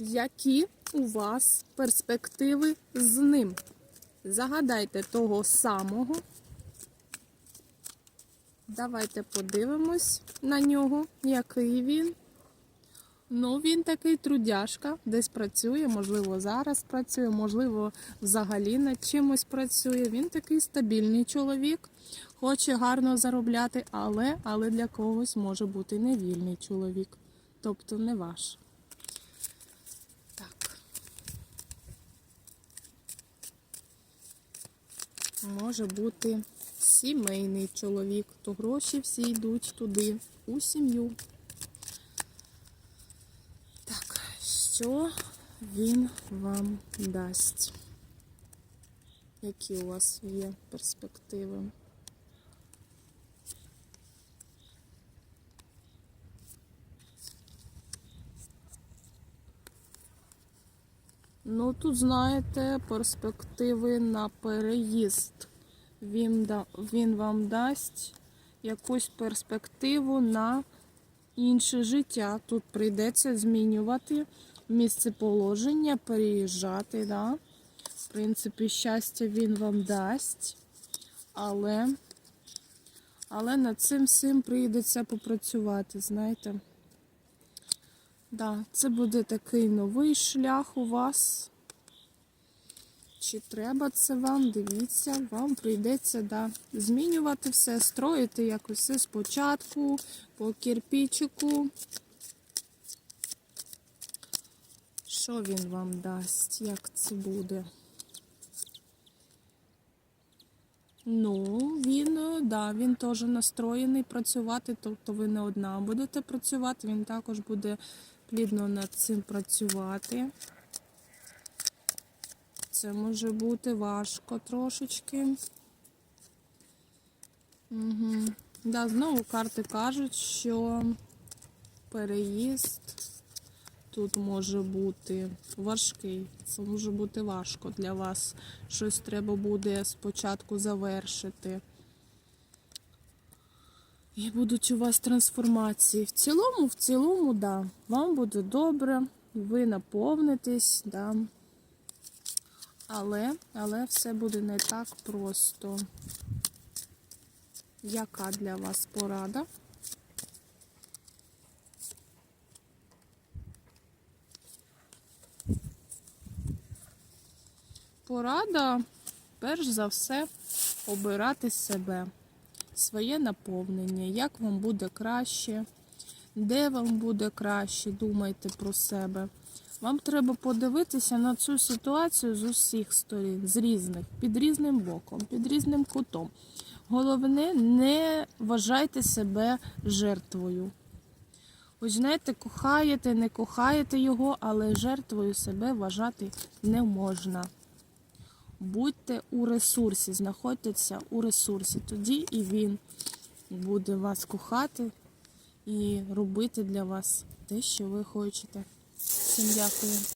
Які у вас перспективи з ним? Загадайте того самого. Давайте подивимось на нього, який він. Ну, він такий трудяшка, десь працює, можливо, зараз працює, можливо, взагалі над чимось працює. Він такий стабільний чоловік, хоче гарно заробляти, але, але для когось може бути невільний чоловік, тобто не ваш. Може бути сімейний чоловік, то гроші всі йдуть туди, у сім'ю. Так, що він вам дасть? Які у вас є перспективи? Ну, тут, знаєте, перспективи на переїзд. Він, да, він вам дасть якусь перспективу на інше життя. Тут прийдеться змінювати місце положення, переїжджати. Да? В принципі, щастя він вам дасть, але, але над цим всім прийдеться попрацювати, знаєте. Да, це буде такий новий шлях у вас. Чи треба це вам? Дивіться, вам прийдеться да, змінювати все, строїти якось все спочатку, по кирпичику. Що він вам дасть? Як це буде? Ну, він, да, він теж настроєний працювати, тобто ви не одна будете працювати, він також буде плідно над цим працювати. Це може бути важко трошечки. Угу. Да, знову карти кажуть, що переїзд тут може бути важкий. Це може бути важко для вас. Щось треба буде спочатку завершити. І будуть у вас трансформації. В цілому, в цілому, да, вам буде добре, ви наповнитесь, да. Але, але все буде не так просто. Яка для вас порада? Порада, перш за все, обирати себе, своє наповнення, як вам буде краще, де вам буде краще, думайте про себе. Вам треба подивитися на цю ситуацію з усіх сторін, з різних, під різним боком, під різним кутом. Головне, не вважайте себе жертвою. Ви знаєте, кохаєте, не кохаєте його, але жертвою себе вважати не можна. Будьте у ресурсі, знаходьтеся у ресурсі. Тоді і він буде вас кохати і робити для вас те, що ви хочете. Всім дякую.